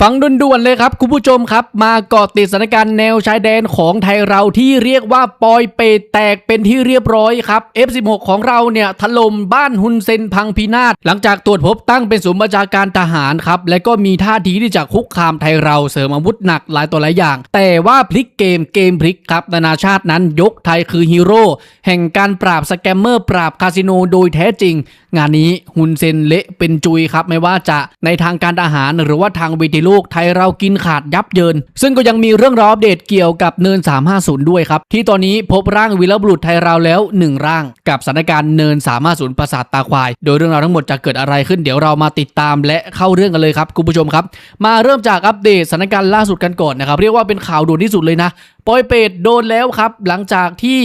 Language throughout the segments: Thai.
ฟังด่วนๆเลยครับ คุณผู้ชมครับ มาเกาะติดสถานการณ์แนวชายแดนของไทยเราที่เรียกว่าปอยเปตแตกเป็นที่เรียบร้อยครับ F16 ของเราเนี่ยถล่มบ้านฮุนเซนพังพินาศหลังจากตรวจพบตั้งเป็นศูนย์บัญชาการทหารครับ และก็มีท่าทีที่จะคุกคามไทยเราเสริมอาวุธหนักหลายตัวหลายอย่าง แต่ว่าพลิกเกมเกมพลิกครับนานาชาตินั้นยกไทยคือฮีโร่แห่งการปราบสแกมเมอร์ปราบคาสิโนโดยแท้จริง งานนี้ฮุนเซนเละเป็นจุยครับไม่ว่าจะในทางการทหารหรือว่าทางเวทีโลกไทยเรากินขาดยับเยิน ซึ่งก็ยังมีเรื่องราวอัปเดตเกี่ยวกับเนิน 350 ด้วยครับ ที่ตอนนี้พบร่างวีรบุรุษไทยเราแล้ว 1 ร่าง กับสถานการณ์เนิน 350 ประสาทตาควาย โดยเรื่องราวทั้งหมดจะเกิดอะไรขึ้นเดี๋ยวเรามาติดตามและเข้าเรื่องกันเลยครับคุณผู้ชมครับ มาเริ่มจากอัปเดตสถานการณ์ล่าสุดกันก่อนนะครับเรียกว่าเป็นข่าวด่วนที่สุดเลยนะปอยเปตโดนแล้วครับ หลังจากที่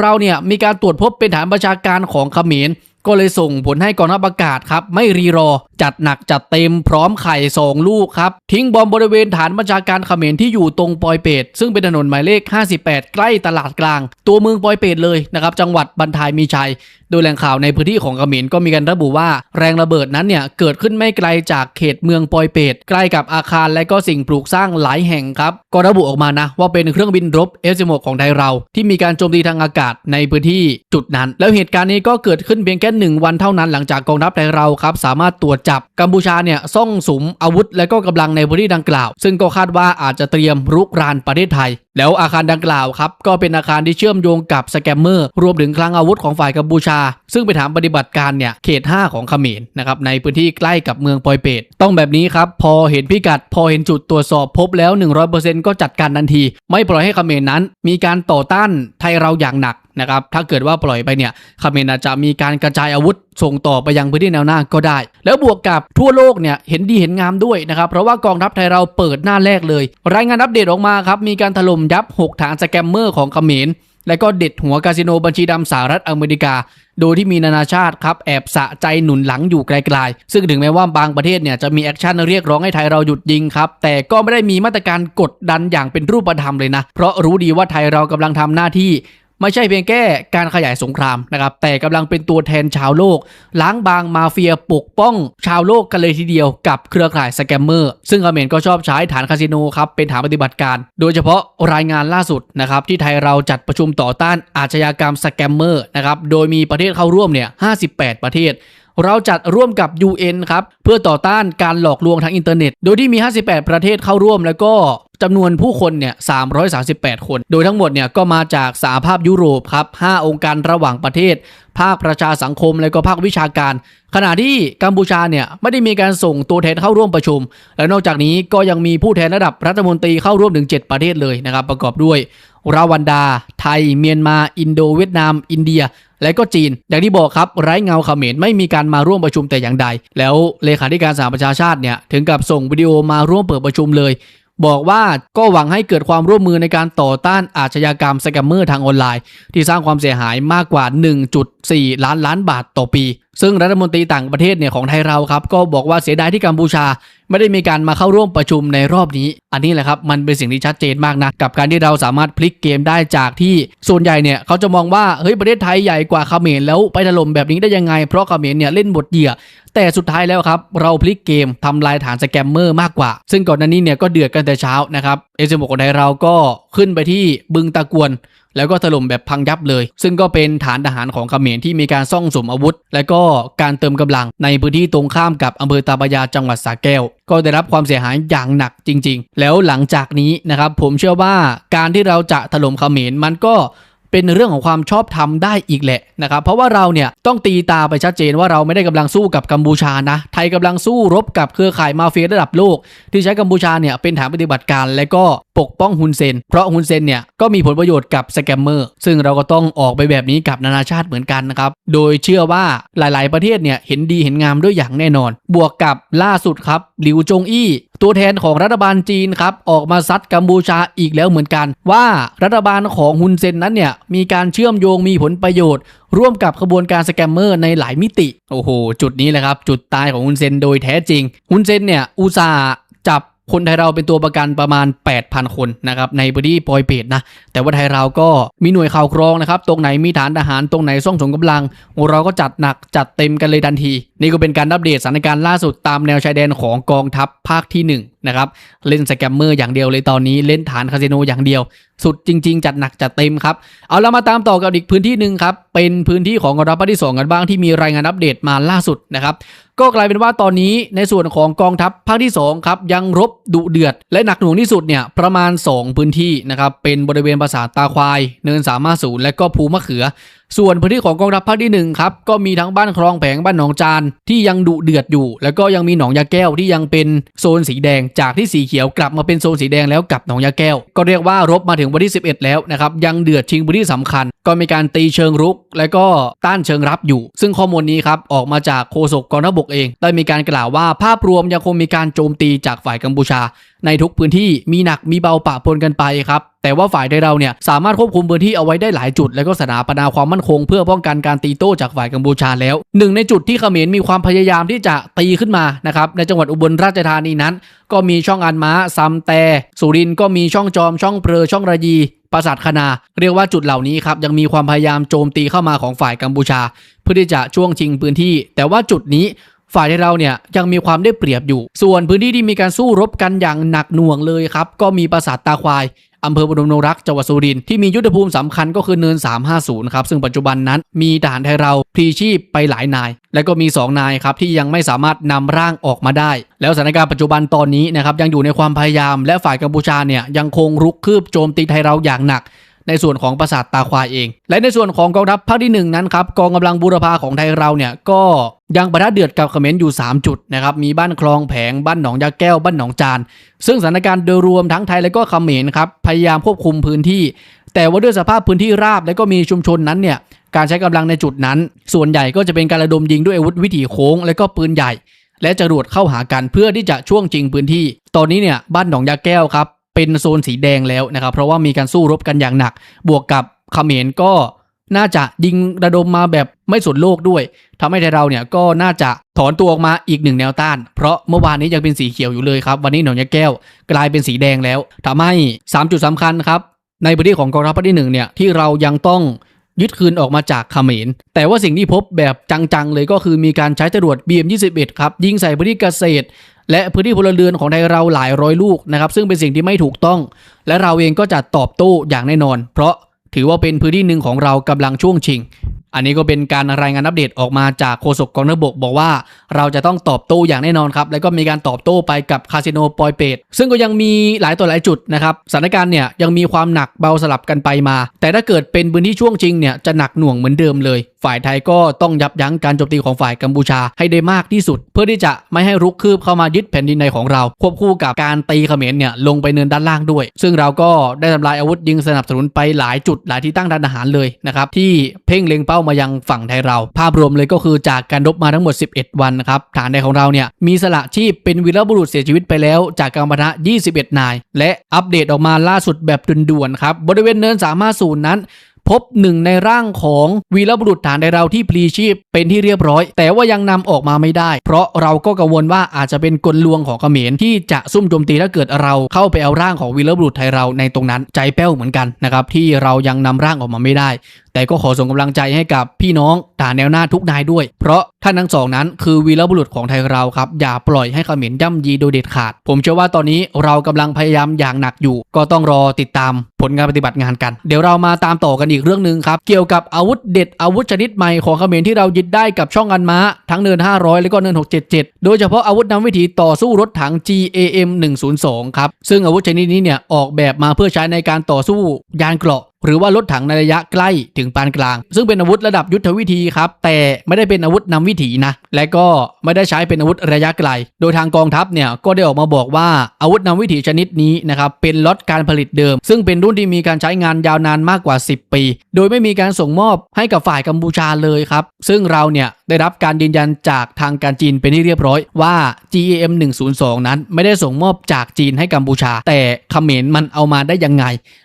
เราเนี่ยมีการตรวจพบเป็นฐานประชาการของเขมร ก็เลยส่งผลให้กองทัพอากาศครับ ไม่รีรอ จัดหนักจัดเต็มพร้อมไข่สองลูกครับ ทิ้งบอมบริเวณฐานบัญชาการเขมรที่อยู่ตรงปอยเปตซึ่งเป็นถนนหมายเลข 58 ใกล้ตลาดกลาง ตัวเมืองปอยเปตเลยนะครับจังหวัดบันทายมีชัย โดยแหล่งข่าวในพื้นที่ของเขมรก็มีการระบุว่าแรงระเบิดนั้นเนี่ยเกิดขึ้นไม่ไกลจากเขตเมืองปอยเปตใกล้กับอาคารและก็สิ่งปลูกสร้างหลายแห่งครับ ก็ระบุออกมานะว่าเป็นเครื่องบินรบ F16 ของไทยเรา ที่มีการโจมตีทางอากาศในพื้นที่จุดนั้น แล้วเหตุการณ์นี้ก็เกิดขึ้นเพียงแค่หนึ่งวันเท่านั้นหลังจากกองทัพไทยเราครับสามารถตรวจจับกัมพูชาเนี่ยซ่องสุมอาวุธ และก็กำลังในพื้นที่ดังกล่าว ซึ่งก็คาดว่าอาจจะเตรียมรุกรานประเทศไทย แล้วอาคารดังกล่าวครับก็เป็นอาคารที่เชื่อมโยงกับสแกมเมอร์รวมถึงคลังอาวุธของฝ่ายกัมพูชาซึ่งเป็นฐานปฏิบัติการเนี่ยเขต 5 ของเขมรนะครับในพื้นที่ใกล้กับเมืองปอยเปตต้องแบบนี้ครับ พอเห็นพิกัด พอเห็นจุดตรวจสอบพบแล้ว 100%ก็จัดการทันที ไม่ปล่อยให้เขมรนั้น มีการต่อต้านไทยเราอย่างหนักนะครับถ้าเกิดว่าปล่อยไปเนี่ยเขมรอาจจะมีการกระจายอาวุธส่งต่อไปยังพื้นที่แนวหน้าก็ได้ แล้วบวกกับทั่วโลกเนี่ยเห็นดีเห็นงามด้วยนะครับเพราะว่ากองทัพไทยเราเปิดหน้าแรกเลย รายงานอัปเดตออกมาครับมีการถล่มยับ 6 ฐานสแกมเมอร์ของเขมร และก็เด็ดหัวคาสิโนบัญชีดำสหรัฐอเมริกา โดยที่มีนานาชาติครับแอบสะใจหนุนหลังอยู่ไกลๆ ซึ่งถึงแม้ว่าบางประเทศเนี่ยจะมีแอคชั่นเรียกร้องให้ไทยเราหยุดยิงครับ แต่ก็ไม่ได้มีมาตรการกดดันอย่างเป็นรูปธรรมเลยนะ เพราะรู้ดีว่าไทยเรากำลังทำหน้าที่ ไม่ใช่เพียงแค่การขยายสงครามนะครับ แต่กำลังเป็นตัวแทนชาวโลก ล้างบางมาเฟียปกป้อง ชาวโลกกันเลยทีเดียวกับเครือข่ายสแกมเมอร์ซึ่งเขมรก็ชอบใช้ฐานคาสิโนครับเป็นฐานปฏิบัติการ โดยเฉพาะรายงานล่าสุดนะครับที่ไทยเราจัดประชุมต่อต้านอาชญากรรมสแกมเมอร์นะครับโดยมีประเทศเข้าร่วมเนี่ย58 ประเทศ เราจัดร่วมกับ UN ครับ เพื่อต่อต้านการหลอกลวงทางอินเทอร์เน็ต โดยที่มี 58 ประเทศเข้าร่วมแล้วก็จำนวนผู้คนเนี่ย 338 คน โดยทั้งหมดเนี่ยก็มาจากสหภาพยุโรปครับ 5 องค์การระหว่างประเทศ ภาคประชาสังคม และก็ภาควิชาการ ขณะที่กัมพูชาเนี่ยไม่ได้มีการส่งตัวแทนเข้าร่วมประชุม และนอกจากนี้ก็ยังมีผู้แทนระดับรัฐมนตรีเข้าร่วมถึง 7 ประเทศเลยนะครับ ประกอบด้วยราวันดา ไทย เมียนมา อินโด เวียดนาม อินเดีย และก็จีน อย่างที่บอกครับไร้เงาเขมรไม่มีการมาร่วมประชุมแต่อย่างใด แล้วเลขาธิการสหประชาชาติเนี่ยถึงกับส่งวิดีโอมาร่วมเปิดประชุมเลย บอกว่าก็หวังให้เกิดความร่วมมือในการต่อต้านอาชญากรรมสแกมเมอร์ทางออนไลน์ ที่สร้างความเสียหายมากกว่า 1.4 ล้านล้านบาทต่อปี ซึ่งรัฐมนตรีต่างประเทศเนี่ยของไทยเราครับก็บอกว่าเสียดายที่กัมพูชา ไม่ได้มีการมาเข้าร่วมประชุมในรอบนี้ อันนี้แหละครับมันเป็นสิ่งที่ชัดเจนมากนะกับการที่เราสามารถพลิกเกมได้จากที่ส่วนใหญ่เนี่ยเขาจะมองว่าเฮ้ยประเทศไทยใหญ่กว่าเขมรแล้วไปถล่มแบบนี้ได้ยังไง เพราะเขมรเนี่ยเล่นบทเหยื่อแต่สุดท้ายแล้วครับ เราพลิกเกมทำลายฐานสแกมเมอร์มากกว่า ซึ่งก่อนหน้านี้เนี่ยก็เดือดกันแต่เช้านะครับเอเซมของไทยเราก็ขึ้นไปที่บึงตะกวน แล้วก็ถล่มแบบพังยับเลย ซึ่งก็เป็นฐานทหารของเขมรที่มีการซ่องสมอาวุธ และก็การเติมกำลังในพื้นที่ตรงข้ามกับอำเภอตาบยาจังหวัดสระแก้ว ก็ได้รับความเสียหายอย่างหนักจริง ๆ แล้วหลังจากนี้นะครับผมเชื่อว่าการที่เราจะถล่มเขมรมันก็ เป็นเรื่องของความชอบธรรมได้อีกแหละนะครับเพราะว่าเราเนี่ยต้องตีตาไปชัดเจนว่าเราไม่ได้กำลังสู้กับกัมพูชานะไทยกำลังสู้รบกับเครือข่ายมาเฟียระดับโลก ที่ใช้กัมพูชาเนี่ยเป็นฐานปฏิบัติการและก็ปกป้องฮุนเซน เพราะฮุนเซนเนี่ยก็มีผลประโยชน์กับสแกมเมอร์ซึ่งเราก็ต้องออกไปแบบนี้กับนานาชาติเหมือนกันนะครับโดยเชื่อว่าหลาย ๆ ประเทศเนี่ยเห็นดีเห็นงามด้วยอย่างแน่นอน บวกกับล่าสุดครับหลิวจงอี้ ตัวแทนของรัฐบาลจีนครับออกมาซัดกัมพูชาอีกแล้วเหมือนกัน ว่ารัฐบาลของฮุนเซนนั้นเนี่ยมีการเชื่อมโยงมีผลประโยชน์ ร่วมกับขบวนการสแกมเมอร์ในหลายมิติ โอ้โห จุดนี้แหละครับ จุดตายของฮุนเซนโดยแท้จริงฮุนเซนเนี่ยอุตส่าห์จับคนไทยเราเป็นตัวประกันประมาณ 8,000 คนนะครับในพื้นที่ปอยเปตนะแต่ว่าไทยเราก็มีหน่วยข่าวกรองนะครับ ตรงไหนมีฐานทหารตรงไหนซ่องสมกำลัง เราก็จัดหนักจัดเต็มกันเลยทันที นี่ก็เป็นการอัปเดตสถานการณ์ล่าสุดตามแนวชายแดนของกองทัพภาคที่ 1 นะครับ เล่นสแกมเมอร์อย่างเดียวเลยตอนนี้เล่นฐานคาสิโนอย่างเดียว สุดจริง ๆ จัดหนักจัดเต็มครับ เอาเรามาตามต่อกับอีกพื้นที่หนึ่งครับ เป็นพื้นที่ของกองทัพภาคที่ 2 กันบ้างที่มีรายงานอัปเดตมาล่าสุดนะครับก็กลายเป็นว่าตอนนี้ในส่วนของกองทัพภาคที่2ครับยังรบดุเดือด และหนักหน่วงที่สุดเนี่ยประมาณ 2 พื้นที่นะครับเป็นบริเวณปราสาทตาควาย เนินสามารถศูนย์และก็ภูมะเขือ ส่วนพื้นที่ของกองทัพภาคที่1ครับก็มีทั้งบ้านคลองแผงบ้านหนองจานที่ยังดุเดือดอยู่ แล้วก็ยังมีหนองยาแก้วที่ยังเป็นโซนสีแดงจากที่สีเขียวกลับมาเป็นโซนสีแดงแล้วกับหนองยาแก้ว ก็เรียกว่ารบมาถึงวันที่ 11 แล้วนะครับยังเดือดชิงพื้นที่สำคัญ ก็มีการตีเชิงรุก และก็ต้านเชิงรับอยู่ ซึ่งข้อมูลนี้ครับออกมาจากโฆษกกองทัพบกเอง ได้มีการกล่าวว่าภาพรวมยังคงมีการโจมตีจากฝ่ายกัมพูชา ในทุกพื้นที่มีหนักมีเบาปะปนกันไปครับแต่ว่าฝ่ายไทยเราเนี่ยสามารถควบคุมพื้นที่เอาไว้ได้หลายจุด และก็สถาปนาความมั่นคง เพื่อป้องกันการตีโต้จากฝ่ายกัมพูชาแล้วหนึ่งในจุดที่เขมรมีความพยายามที่จะตีขึ้นมานะครับในจังหวัดอุบลราชธานีนั้น ก็มีช่องอันม้าซัมแต่สุรินก็มีช่องจอมช่องเพลอช่องระยี ปราสาทคณา เรียกว่าจุดเหล่านี้ครับยังมีความพยายามโจมตีเข้ามาของฝ่ายกัมพูชา เพื่อที่จะช่วงชิงพื้นที่ แต่ว่าจุดนี้ฝ่ายเราเนี่ยยังมีความได้เปรียบอยู่ ส่วนพื้นที่ที่มีการสู้รบกันอย่างหนักหน่วงเลยครับ ก็มีปราสาทตาควาย อำเภอพนมนรักจังหวัดสุรินทร์ที่มียุทธภูมิสำคัญก็คือเนิน 350 ครับ ซึ่งปัจจุบันนั้นมีทหารไทยเราพลีชีพไปหลายนาย และก็มี 2 นายครับที่ยังไม่สามารถนำร่างออกมาได้ แล้วสถานการณ์ปัจจุบันตอนนี้นะครับยังอยู่ในความพยายามและฝ่ายกัมพูชาเนี่ยยังคงรุกคืบโจมตีไทยเราอย่างหนัก ในส่วนของปราสาทตาควายเอง และในส่วนของกองทัพภาคที่ 1 นั้นครับกองกำลังบูรพาของไทยเราเนี่ยก็ยังประทะเดือดกับเขมรอยู่ 3 จุดนะครับ มีบ้านคลองแผง บ้านหนองยาแก้ว บ้านหนองจาน ซึ่งสถานการณ์โดยรวมทั้งไทยและก็เขมรครับ พยายามควบคุมพื้นที่ แต่ว่าด้วยสภาพพื้นที่ราบและก็มีชุมชนนั้นเนี่ย การใช้กำลังในจุดนั้น ส่วนใหญ่ก็จะเป็นการระดมยิงด้วยอาวุธวิถีโค้ง และก็ปืนใหญ่ และจรวดเข้าหากันเพื่อที่จะช่วงจริงพื้นที่ ตอนนี้เนี่ยบ้านหนองยาแก้วครับ เป็นโซนสีแดงแล้วนะครับ เพราะว่ามีการสู้รบกันอย่างหนัก บวกกับเขมรก็น่าจะยิงระดมมาแบบไม่สนโลกด้วยทำให้ไทยเราเนี่ยก็น่าจะถอนตัวออกมาอีกหนึ่งแนวต้าน เพราะเมื่อวานนี้ยังเป็นสีเขียวอยู่เลยครับ วันนี้หนองยาแก้วกลายเป็นสีแดงแล้วทำให้ 3 จุดสำคัญครับ ในพื้นที่ของกองทัพภาคที่หนึ่งเนี่ยที่เรายังต้อง ยึดคืนออกมาจากเขมร แต่ว่าสิ่งที่พบแบบจังๆเลยก็คือมีการใช้จรวด BM21 ครับยิงใส่พื้นที่เกษตร และพื้นที่พลเรือนของไทยเราหลายร้อยลูกนะครับซึ่งเป็นสิ่งที่ไม่ถูกต้อง และเราเองก็จะตอบโต้อย่างแน่นอน เพราะถือว่าเป็นพื้นที่หนึ่งของเรากำลังช่วงชิง อันนี้ก็เป็นการรายงานอัปเดตออกมาจากโฆษกกองทัพบกบอกว่า เราจะต้องตอบโต้อย่างแน่นอนครับ แล้วก็มีการตอบโต้ไปกับคาสิโนปอยเปตซึ่งก็ยังมีหลายตัวหลายจุดนะครับสถานการณ์เนี่ยยังมีความหนักเบาสลับกันไปมา แต่ถ้าเกิดเป็นพื้นที่ช่วงจริงเนี่ยจะหนักหน่วงเหมือนเดิมเลยฝ่ายไทยก็ต้องยับยั้งการโจมตีของฝ่ายกัมพูชาให้ได้มากที่สุด เพื่อที่จะไม่ให้รุกคืบเข้ามายึดแผ่นดินในของเรา ควบคู่กับการตีเขมรเนี่ยลงไปเนินด้านล่างด้วย ซึ่งเราก็ได้ทำลายอาวุธยิงสนับสนุนไปหลายจุดหลายที่ตั้งด้านอาหารเลยนะครับที่เพ่งเล็งเป้ามายังฝั่งไทยเรา ภาพรวมเลยก็คือจากการรบมาทั้งหมด 11 วันนะครับฐานใดของเราเนี่ยมีสละชีพเป็นวีรบุรุษเสียชีวิตไปแล้ว จากการปะทะ21 นาย และอัปเดตออกมาล่าสุดแบบด่วนๆครับบริเวณเนิน350นั้น พบหนึ่งในร่างของวีรบุรุษฐานในเราที่พลีชีพเป็นที่เรียบร้อย แต่ว่ายังนำออกมาไม่ได้ เพราะเราก็กังวลว่าอาจจะเป็นกลลวงของเขมรที่จะซุ่มโจมตีถ้าเกิดเราเข้าไปเอาร่างของวีรบุรุษไทยเราในตรงนั้นใจแป้วเหมือนกันนะครับที่เรายังนำร่างออกมาไม่ได้ แต่ก็ขอส่งกำลังใจให้กับพี่น้องฐานแนวหน้าทุกนายด้วย เพราะท่านทั้งสองนั้นคือวีรบุรุษของไทยเราครับ อย่าปล่อยให้เขมรย่ำยีโดยเด็ดขาด ผมเชื่อว่าตอนนี้เรากำลังพยายามอย่างหนักอยู่ ก็ต้องรอติดตามผลงานปฏิบัติงานกัน เดี๋ยวเรามาตามต่อกันอีกเรื่องหนึ่งครับ เกี่ยวกับอาวุธเด็ดอาวุธชนิดใหม่ของเขมรที่เรายึดได้กับช่องอันม้า ทั้งเนิน 500 และก็เนิน 677 โดยเฉพาะอาวุธนำวิถีต่อสู้รถถัง GAM 102 ครับซึ่งอาวุธชนิดนี้เนี่ยออกแบบมาเพื่อใช้ในการต่อสู้ยานเกราะหรือว่ารถถังในระยะใกล้ถึงปานกลาง ซึ่งเป็นอาวุธระดับยุทธวิธีครับ แต่ไม่ได้เป็นอาวุธนำวิถีนะ และก็ไม่ได้ใช้เป็นอาวุธระยะไกล โดยทางกองทัพเนี่ยก็ได้ออกมาบอกว่าอาวุธนำวิถีชนิดนี้นะครับเป็นล็อตการผลิตเดิม ซึ่งเป็นรุ่นที่มีการใช้งานยาวนานมากกว่า 10 ปี โดยไม่มีการส่งมอบให้กับฝ่ายกัมพูชาเลยครับ ซึ่งเราเนี่ย ได้รับการยืนยันจากทางการจีนเป็นที่เรียบร้อยว่า GEM 102 นั้นไม่ได้ส่งมอบจากจีนให้กัมพูชา แต่เขมรมันเอามาได้ยังไง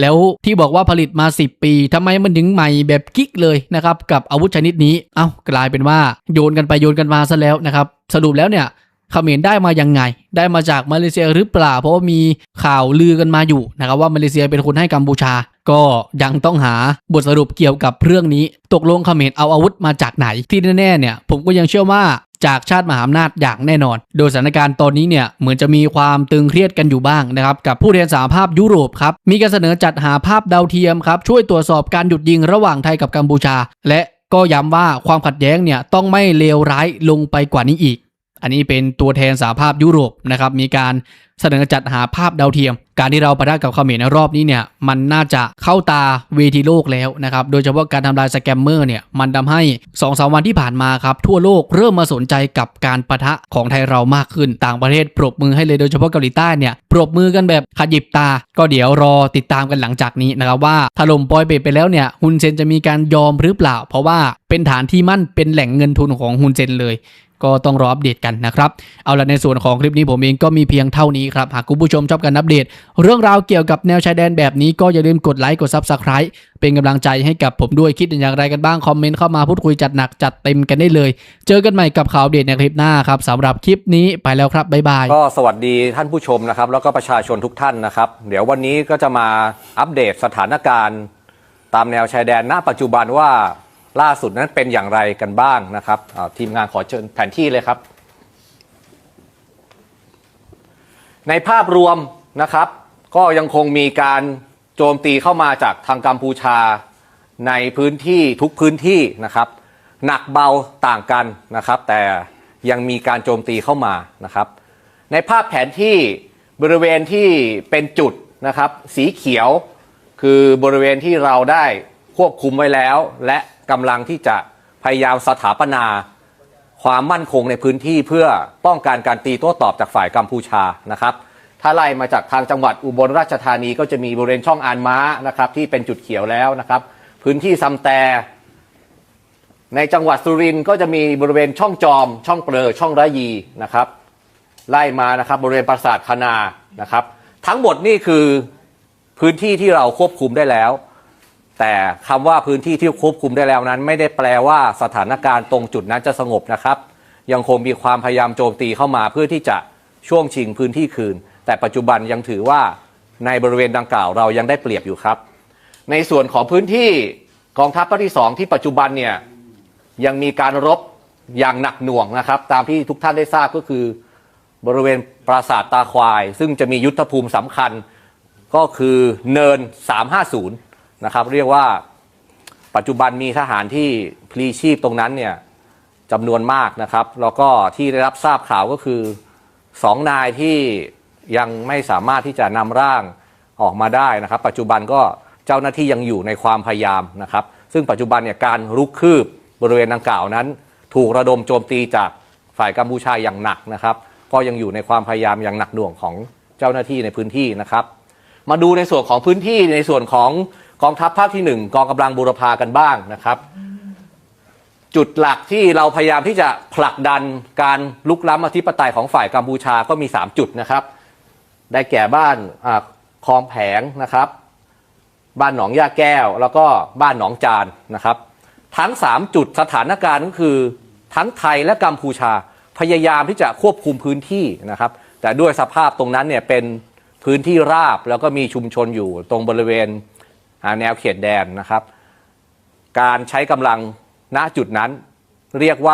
แล้วที่บอกว่าผลิตมา 10 ปีทำไมมันถึงใหม่แบบกิ๊กเลยนะครับกับอาวุธชนิดนี้ เอ้ากลายเป็นว่าโยนกันไปโยนกันมาซะแล้วนะครับสรุปแล้วเนี่ย เขมรได้มายังไง ได้มาจากมาเลเซียหรือเปล่า เพราะว่ามีข่าวลือกันมาอยู่นะครับว่ามาเลเซียเป็นคนให้กัมพูชา ก็ยังต้องหาบทสรุปเกี่ยวกับเรื่องนี้ ตกลงเขมรเอาอาวุธมาจากไหนที่แน่ๆเนี่ย ผมก็ยังเชื่อว่าจากชาติมหาอำนาจอย่างแน่นอน โดยสถานการณ์ตอนนี้เนี่ยเหมือนจะมีความตึงเครียดกันอยู่บ้างนะครับกับผู้แทนสหภาพยุโรปครับมีการเสนอจัดหาภาพดาวเทียมครับช่วยตรวจสอบการหยุดยิงระหว่างไทยกับกัมพูชา และก็ย้ำว่าความขัดแย้งเนี่ยต้องไม่เลวร้ายลงไปกว่านี้อีก อันนี้เป็นตัวแทนสหภาพยุโรปนะครับมีการเสนอจัดหาภาพดาวเทียม การที่เราปะทะกับเขมรในรอบนี้เนี่ยมันน่าจะเข้าตาเวทีโลกแล้วนะครับโดยเฉพาะการทำลายสแกมเมอร์เนี่ยมันทำให้2อสวันที่ผ่านมาครับทั่วโลกเริ่มมาสนใจกับการปะทะของไทยเรามากขึ้นต่างประเทศปรบมือให้เลยโดยเฉพาะเกาหลีใต้เนี่ยปรบมือกันแบบขยิบตา ก็เดี๋ยวรอติดตามกันหลังจากนี้นะครับว่าถล่มปอยเปตไปแล้วเนี่ยฮุนเซนจะมีการยอมหรือเปล่า เพราะว่าเป็นฐานที่มั่นเป็นแหล่งเงินทุนของฮุนเซนเลยก็ต้องรออัปเดตกันนะครับ เอาละในส่วนของคลิปนี้ผมเองก็มีเพียงเท่านี้ครับ หากคุณผู้ชมชอบการอัปเดตเรื่องราวเกี่ยวกับแนวชายแดนแบบนี้ก็อย่าลืมกดไลค์กด Subscribe เป็นกำลังใจให้กับผมด้วยคิดอย่างไรกันบ้าง คอมเมนต์เข้ามาพูดคุยจัดหนักจัดเต็มกันได้เลย เจอกันใหม่กับข่าวอัปเดในคลิปหน้าครับสำหรับคลิปนี้ไปแล้วครับบ๊ายบายก็สวัสดีท่านผู้ชมนะครับ แล้วก็ประชาชนทุกท่านนะครับ เดี๋ยววันนี้ก็จะมาอัปเดตสถานการณ์ ตามแนวชายแดนณ ปัจจุบันว่าล่าสุดนั้นเป็นอย่างไรกันบ้างนะครับอ่าทีมงานขอเชิญแผนที่เลยครับ ในภาพรวม นะครับ ก็ยังคงมีการโจมตีเข้ามาจากทางกัมพูชาในพื้นที่ทุกพื้นที่นะครับ หนักเบาต่างกันนะครับ แต่ยังมีการโจมตีเข้ามานะครับ ในภาพแผนที่บริเวณที่เป็นจุดนะครับ สีเขียวคือบริเวณที่เราได้ควบคุมไว้แล้ว และกำลังที่จะพยายามสถาปนาความมั่นคงในพื้นที่เพื่อป้องกันการตีโต้ตอบจากฝ่ายกัมพูชานะครับ ถ้าไล่มาจากทางจังหวัดอุบลราชธานีก็จะมีบริเวณช่องอานม้านะครับที่เป็นจุดเขียวแล้วนะครับ พื้นที่ซัมแต่ในจังหวัดสุรินทร์ก็จะมีบริเวณช่องจอม ช่องเปลอช่องระยีนะครับ ไล่มานะครับบริเวณปราสาทคณานะครับ ทั้งหมดนี่คือพื้นที่ที่เราควบคุมได้แล้ว แต่คำว่าพื้นที่ที่ควบคุมได้แล้วนั้น ไม่ได้แปลว่าสถานการณ์ตรงจุดนั้นจะสงบนะครับ ยังคงมีความพยายามโจมตีเข้ามาเพื่อที่จะช่วงชิงพื้นที่คืน แต่ปัจจุบันยังถือว่าในบริเวณดังกล่าวเรายังได้เปรียบอยู่ครับ ในส่วนของพื้นที่กองทัพภาคที่สองที่ปัจจุบันเนี่ยยังมีการรบอย่างหนักหน่วงนะครับ ตามที่ทุกท่านได้ทราบก็คือบริเวณปราสาทตาควาย ซึ่งจะมียุทธภูมิสำคัญก็คือเนิน 350 นะครับ เรียกว่าปัจจุบันมีทหารที่พลีชีพตรงนั้นเนี่ยจำนวนมากนะครับ แล้วก็ที่ได้รับทราบข่าวก็คือสองนายที่ ยังไม่สามารถที่จะนำร่างออกมาได้นะครับ ปัจจุบันก็เจ้าหน้าที่ยังอยู่ในความพยายามนะครับ ซึ่งปัจจุบันเนี่ยการรุกคืบบริเวณดังกล่าวนั้น ถูกระดมโจมตีจากฝ่ายกัมพูชาอย่างหนักนะครับ ก็ยังอยู่ในความพยายามอย่างหนักหน่วงของเจ้าหน้าที่ในพื้นที่นะครับ มาดูในส่วนของพื้นที่ในส่วนของกองทัพภาคที่หนึ่งกองกำลังบูรพากันบ้างนะครับ จุดหลักที่เราพยายามที่จะผลักดันการลุกล้ำอธิปไตยของฝ่ายกัมพูชาก็มี 3 จุดนะครับ ได้แก่บ้านอคลองแผงนะครับ บ้านหนองยาแก้ว แล้วก็บ้านหนองจานนะครับ ทั้ง 3 จุดสถานการณ์ก็คือทั้งไทยและกัมพูชาพยายามที่จะควบคุมพื้นที่นะครับ แต่ด้วยสภาพตรงนั้นเนี่ยเป็นพื้นที่ราบแล้วก็มีชุมชนอยู่ตรงบริเวณแนวเขตแดนนะครับ การใช้กำลังณจุดนั้นเรียกว่า